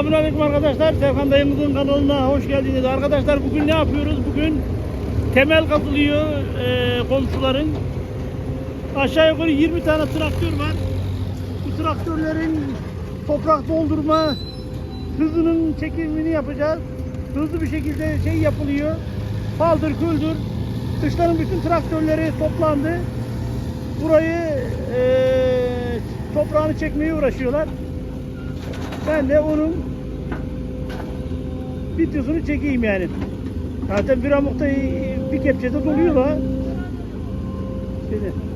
Selamünaleyküm arkadaşlar. Serkan dayımızın kanalına hoş geldiniz. Arkadaşlar bugün ne yapıyoruz? Bugün temel katılıyor e, komşuların. Aşağı yukarı 20 tane traktör var. Bu traktörlerin toprak doldurma hızının çekimini yapacağız. Hızlı bir şekilde şey yapılıyor. Paldır küldür. Dışların bütün traktörleri toplandı. Burayı e, toprağını çekmeye uğraşıyorlar. Ben de onun videosunu çekeyim yani. Zaten bir amukta bir kepçede doluyor la. Şeyde.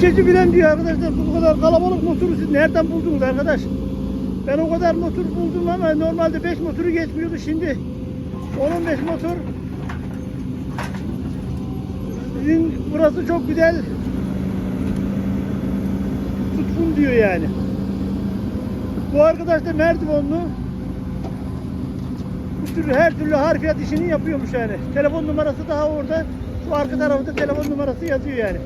Kepçeci bilen diyor arkadaşlar bu kadar kalabalık motoru siz nereden buldunuz arkadaş? Ben o kadar motor buldum ama normalde 5 motoru geçmiyordu şimdi 10-15 motor Sizin burası çok güzel tutsun diyor yani. Bu arkadaş da Merdivenlu. Bu türlü her türlü harfiyat işini yapıyormuş yani. Telefon numarası daha orada. Şu arka tarafta telefon numarası yazıyor yani.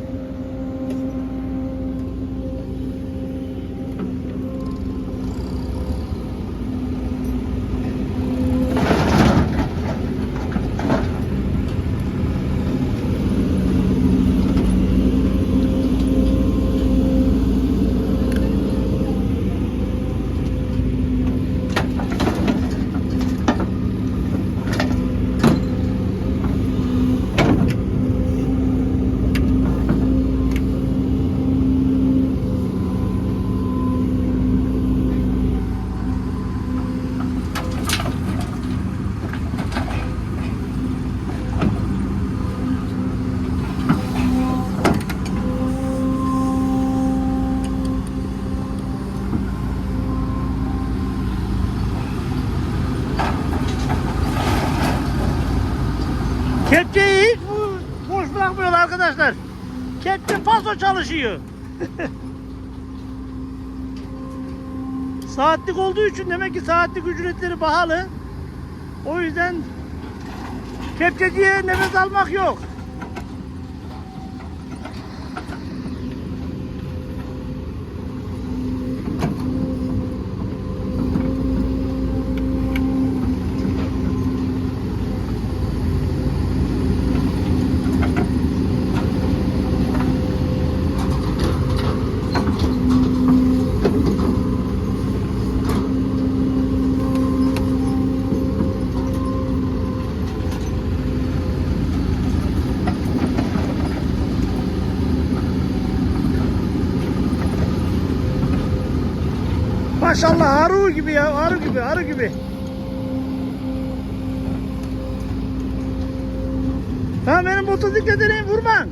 Kepçeyi hiç bu boş bırakmıyorlar arkadaşlar. Kepçe çalışıyor. saatlik olduğu için demek ki saatlik ücretleri pahalı. O yüzden kepçeciye nefes almak yok. Maşallah arı gibi ya arı gibi arı gibi. Ha benim motosikletini vurma.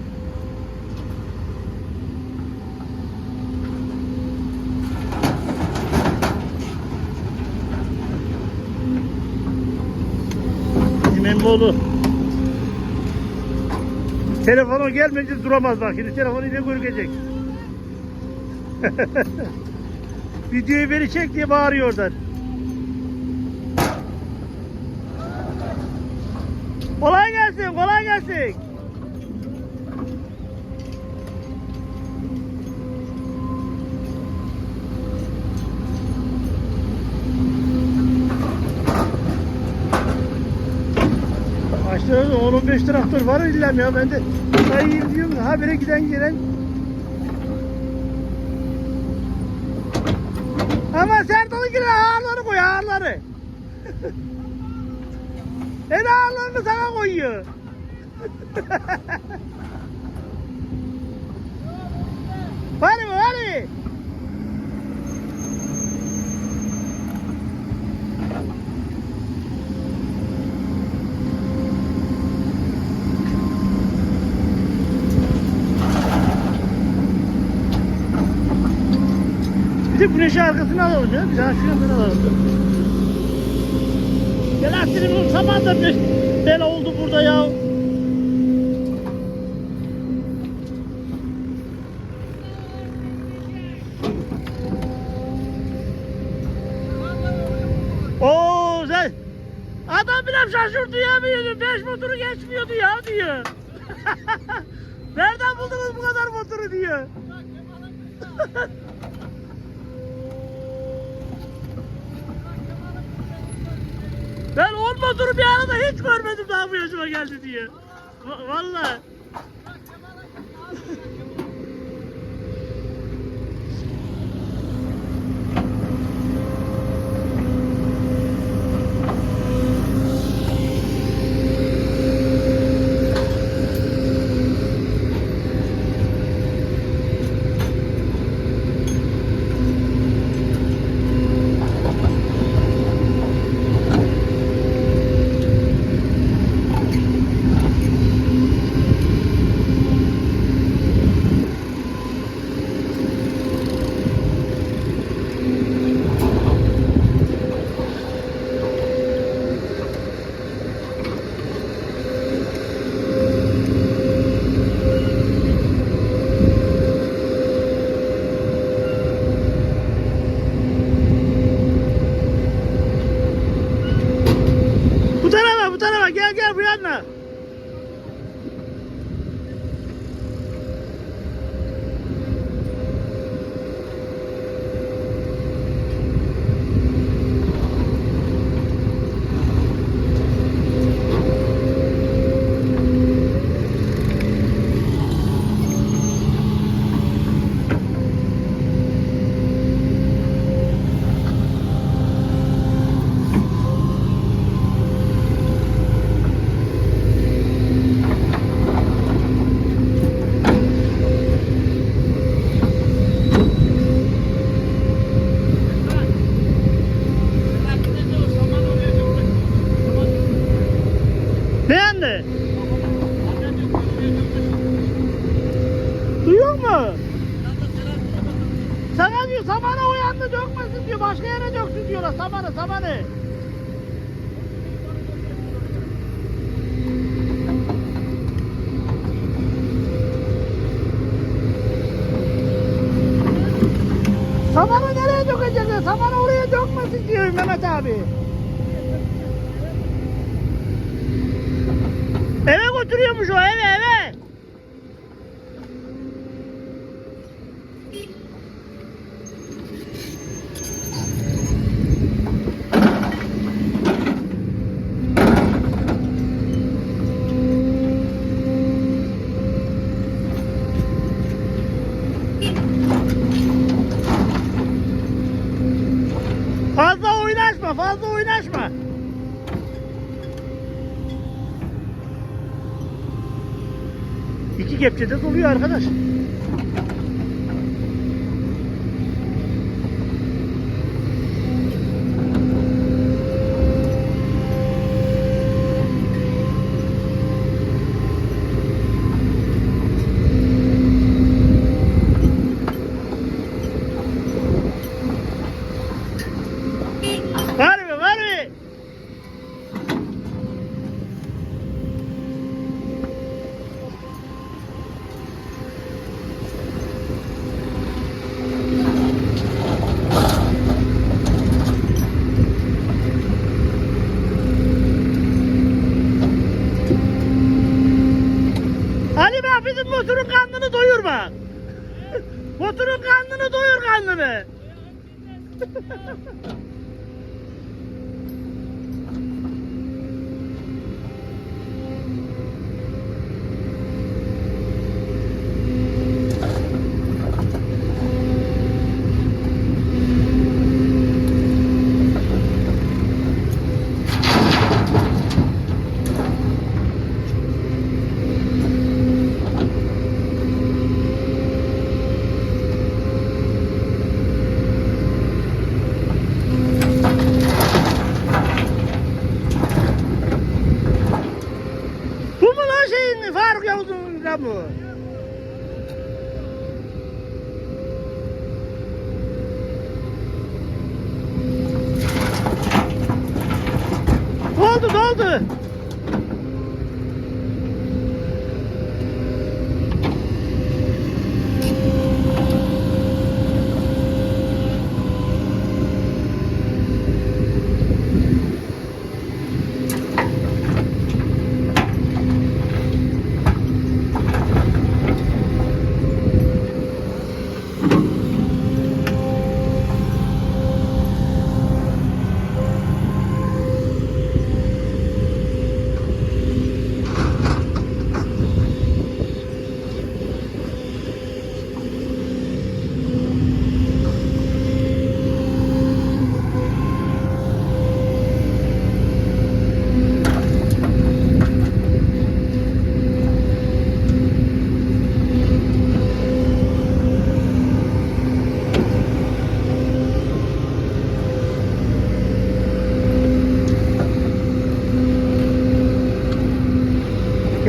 Bizim Emmoğlu. Telefonu gelmeyince duramaz bak şimdi telefonu ile görükecek. Videoyu beni çek diye bağırıyor oradan. Kolay gelsin, kolay gelsin. Aşağıda 10-15 traktör var illa ya ben de sayayım diyorum habire giden gelen Ama Sertalı yine ağırları koy ağırları. en ağırlarını sana koyuyor. Tüp güneşi arkasına alalım ya. Biz şuradan alalım. Gel Aslı'nın sabah da böyle oldu burada ya. oturup bir arada hiç görmedim daha bu yaşıma geldi diye. Vallahi. বাঁচাবে Fazla oynaşma, fazla oynaşma. İki kepçe de doluyor arkadaş. mi?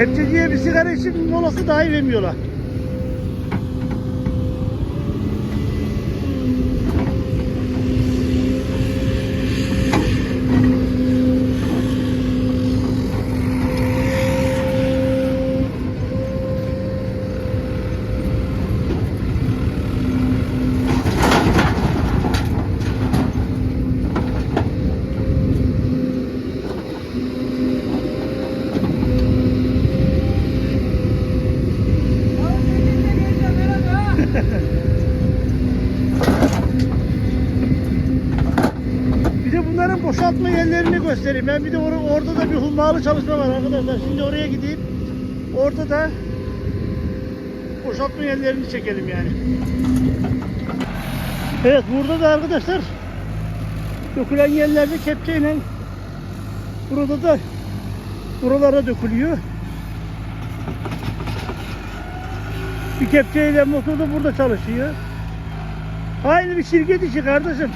Kepçeciye bir sigara için molası dahi vermiyorlar. Bir de bunların boşaltma yerlerini göstereyim. Ben bir de or- orada da bir hummalı çalışma var arkadaşlar. Şimdi oraya gideyim. Orada da boşaltma yerlerini çekelim yani. Evet burada da arkadaşlar dökülen yerlerde kepçeyle burada da buralara dökülüyor. Bir kepçeyle motor da burada çalışıyor. Aynı bir şirket işi kardeşim.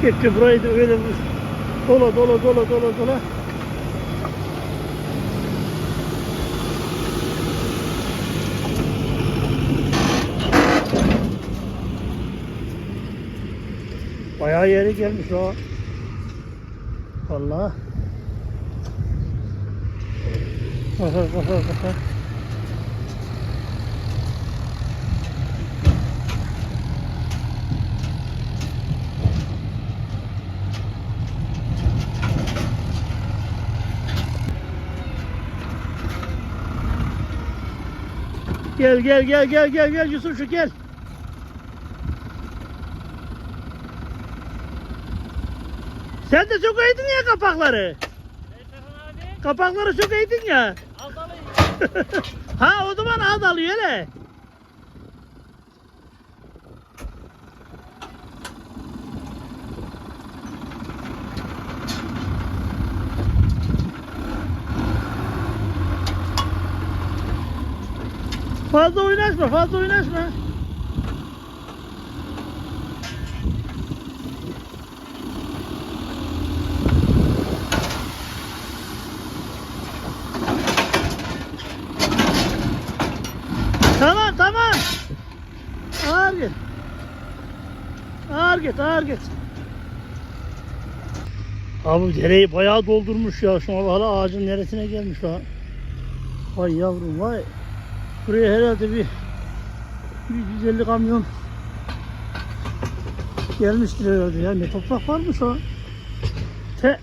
Kepçe burayı da öyle dola dola dola dola dola. Bayağı yere gelmiş o. Vallahi. Bak bak bak Gel gel gel gel gel gel Yusuf şu gel. Sen de sökeydin ya kapakları. Kapakları sökeydin ya. ha o zaman az alıyor hele. fazla oynaşma, fazla oynaşma. Tamam, tamam. Ağır git. Ağır git, ağır git. Abi dereyi bayağı doldurmuş ya. Şuna hala ağacın neresine gelmiş ha. Vay yavrum vay. Buraya herhalde bir 150 kamyon gelmiştir herhalde ya. Ne toprak varmış ha. Te.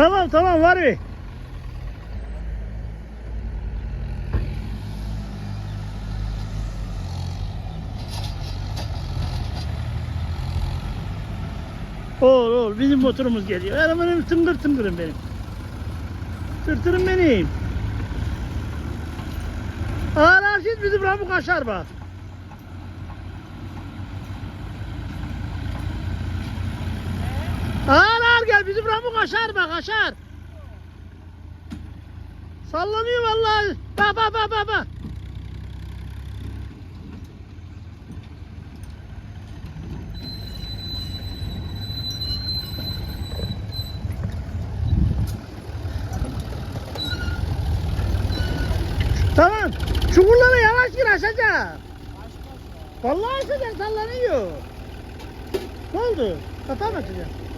Tamam tamam var bir. Oğul oğul bizim motorumuz geliyor. Arabanın tıngır tıngırım benim. Tırtırım benim. Ağır arşit bizim Ramuk aşar bak. Ağır ağır gel bizim Ramuk aşar bak aşar. Sallanıyor vallahi. Bak bak bak bak bak. Tamam. Çukurlara yavaş gir aşacaksın. Vallahi aşacaksın sallanıyor. Ne oldu? Hata mı açacaksın?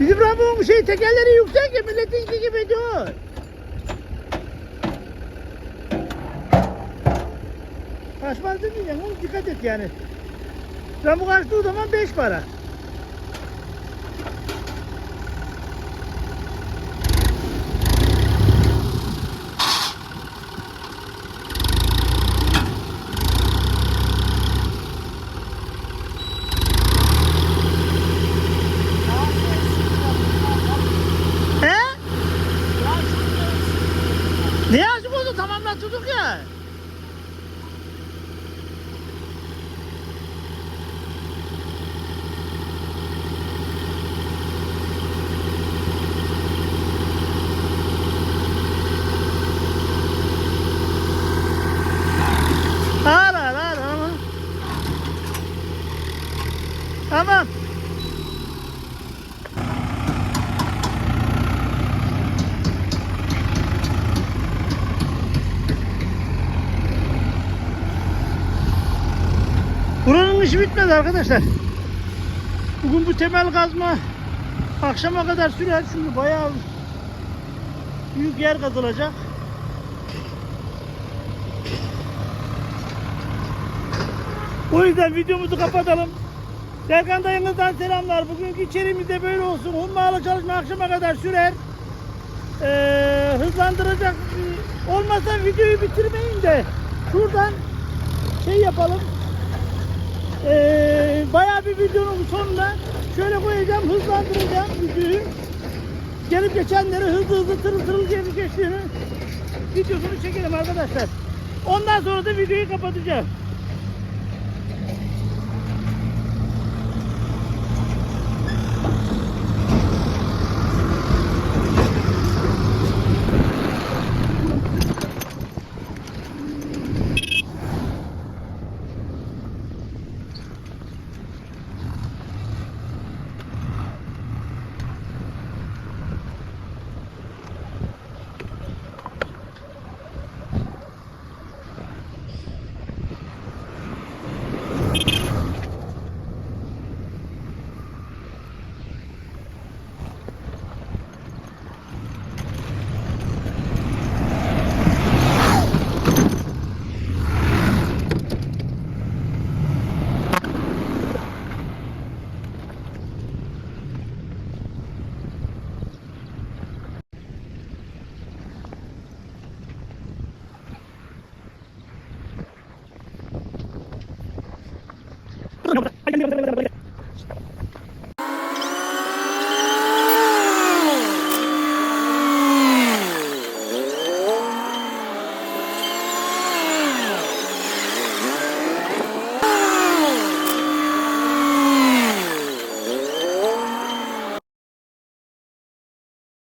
Bizim Rabbim'in şey tekerleri yüksek ya milletinki gibi diyor. Kaçmaz demeyeceğim oğlum dikkat et yani. Rambo kaçtığı zaman 5 para. Oldu tamamlatıyorduk ya. Ağır ağır ağır ağır. Tamam. Buranın işi bitmedi arkadaşlar. Bugün bu temel kazma akşama kadar sürer çünkü bayağı büyük yer kazılacak. O yüzden videomuzu kapatalım. Serkan dayımızdan selamlar. Bugünkü içeriğimiz böyle olsun. Hummalı çalışma akşama kadar sürer. Ee, hızlandıracak. Olmasa videoyu bitirmeyin de şuradan şey yapalım. Ee, bayağı bir videonun sonunda şöyle koyacağım, hızlandıracağım videoyu. Gelip geçenleri hızlı hızlı tırıl tırıl gelip geçtiğini videosunu çekelim arkadaşlar. Ondan sonra da videoyu kapatacağım.